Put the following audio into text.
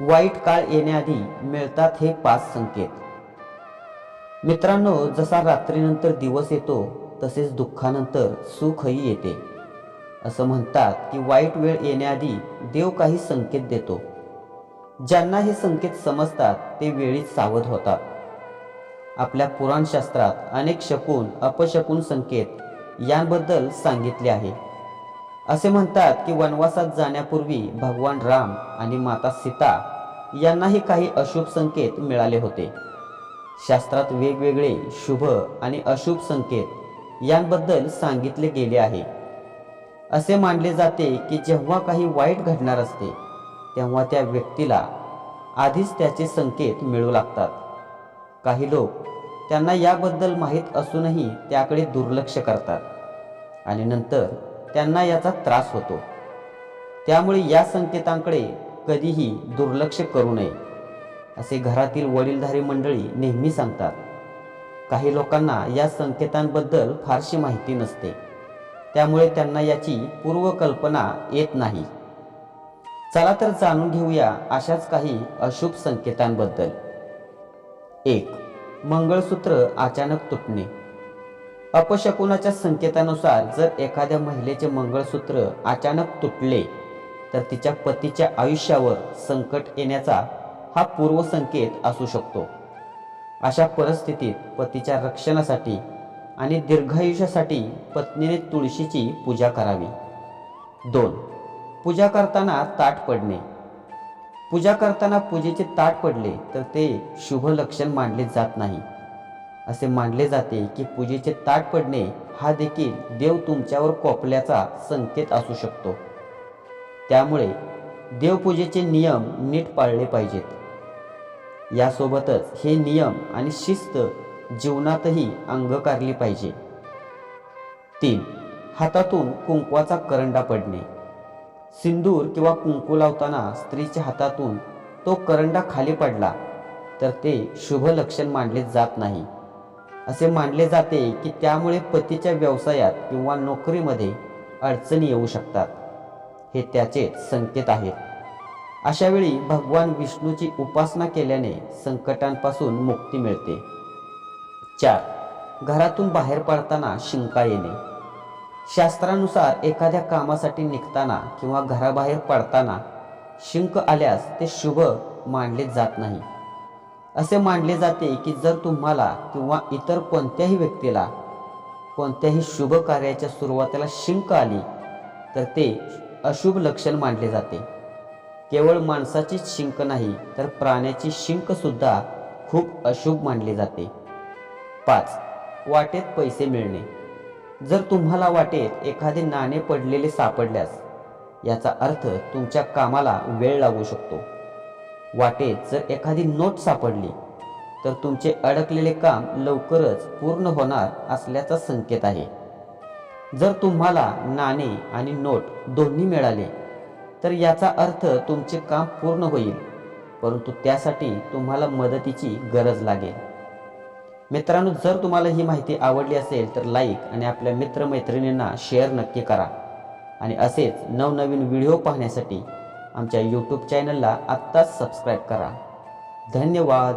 वाईट काळ येण्याआधी मिळतात हे पाच संकेत. मित्रांनो जसा रात्रीनंतर दिवस येतो तसेच दुःखानंतर सुखही येते. असं म्हणतात की वाईट वेळ येण्याआधी देव काही संकेत देतो. ज्यांना हे संकेत समजतात ते वेळीच सावध होतात. आपल्या पुराणशास्त्रात अनेक शकून अपशकून संकेत यांबद्दल सांगितले आहे. असे म्हणतात की वनवासात जाण्यापूर्वी भगवान राम आणि माता सीता यांनाही काही अशुभ संकेत मिळाले होते. शास्त्रात वेगवेगळे शुभ आणि अशुभ संकेत यांबद्दल सांगितले गेले आहे. असे मानले जाते की जेव्हा काही वाईट घडणार असते तेव्हा त्या व्यक्तीला आधीच त्याचे संकेत मिळू लागतात. काही लोक त्यांना याबद्दल माहीत असूनही त्याकडे दुर्लक्ष करतात आणि नंतर त्यांना याचा त्रास होतो. त्यामुळे या संकेतांकडे कधीही दुर्लक्ष करू नये असे घरातील वडीलधारी मंडळी नेहमी सांगतात. काही लोकांना या संकेतांबद्दल फारशी माहिती नसते. त्यामुळे त्यांना याची पूर्वकल्पना येत नाही. चला तर जाणून घेऊया अशाच काही अशुभ संकेतांबद्दल. एक मंगळसूत्र अचानक तुटणे. अपशकुनाच्या संकेतानुसार जर एखाद्या महिलेचे मंगळसूत्र अचानक तुटले तर तिच्या पतीच्या आयुष्यावर संकट येण्याचा हा पूर्वसंकेत असू शकतो. अशा परिस्थितीत पतीच्या रक्षणासाठी आणि दीर्घायुष्यासाठी पत्नीने तुळशीची पूजा करावी. दोन पूजा करताना ताट पडणे. पूजा करताना पूजेचे ताट पडले तर ते शुभ लक्षण मानले जात नाही. असे मानले जाते की पूजेचे ताट पडणे हा देखील देव तुमच्यावर कोपल्याचा संकेत असू शकतो. त्यामुळे देवपूजेचे नियम नीट पाळले पाहिजेत. यासोबतच हे नियम आणि शिस्त जीवनातही अंगकारली पाहिजे. तीन हातातून कुंकवाचा करंडा पडणे. सिंदूर किंवा कुंकू लावताना स्त्रीच्या हातातून तो करंडा खाली पडला तर ते शुभ लक्षण मानले जात नाही. असे मानले जाते की त्यामुळे पतीच्या व्यवसायात किंवा नोकरीमध्ये अडचणी येऊ शकतात. हे त्याचे संकेत आहेत. अशावेळी भगवान विष्णूची उपासना केल्याने संकटांपासून मुक्ती मिळते. चार. घरातून बाहेर पडताना शिंका येणे. शास्त्रानुसार एखाद्या कामासाठी निघताना किंवा घराबाहेर पडताना शिंक आल्यास ते शुभ मानले जात नाही. असे मानले जाते की जर तुम्हाला किंवा इतर कोणत्याही व्यक्तीला कोणत्याही शुभ कार्याच्या सुरुवातीला शिंक आली तर ते अशुभ लक्षण मानले जाते. केवळ माणसाचीच शिंक नाही तर प्राण्याची शिंकसुद्धा खूप अशुभ मानली जाते. पाच वाटेत पैसे मिळणे. जर तुम्हाला वाटेत एखादे नाणे पडलेले सापडल्यास याचा अर्थ तुमच्या कामाला वेळ लागू शकतो. वाटेत जर एखादी नोट सापडली तर तुमचे अडकलेले काम लवकरच पूर्ण होणार असल्याचा संकेत आहे. जर तुम्हाला नाणे आणि नोट दोन्ही मिळाले तर याचा अर्थ तुमचे काम पूर्ण होईल परंतु त्यासाठी तुम्हाला मदतीची गरज लागेल. मित्रांनो जर तुम्हाला ही माहिती आवडली असेल तर लाईक आणि आपल्या मित्रमैत्रिणींना शेअर नक्की करा. आणि असेच नवनवीन व्हिडिओ पाहण्यासाठी आमच्या यूट्यूब चॅनलला आत्ताच सबस्क्राईब करा. धन्यवाद.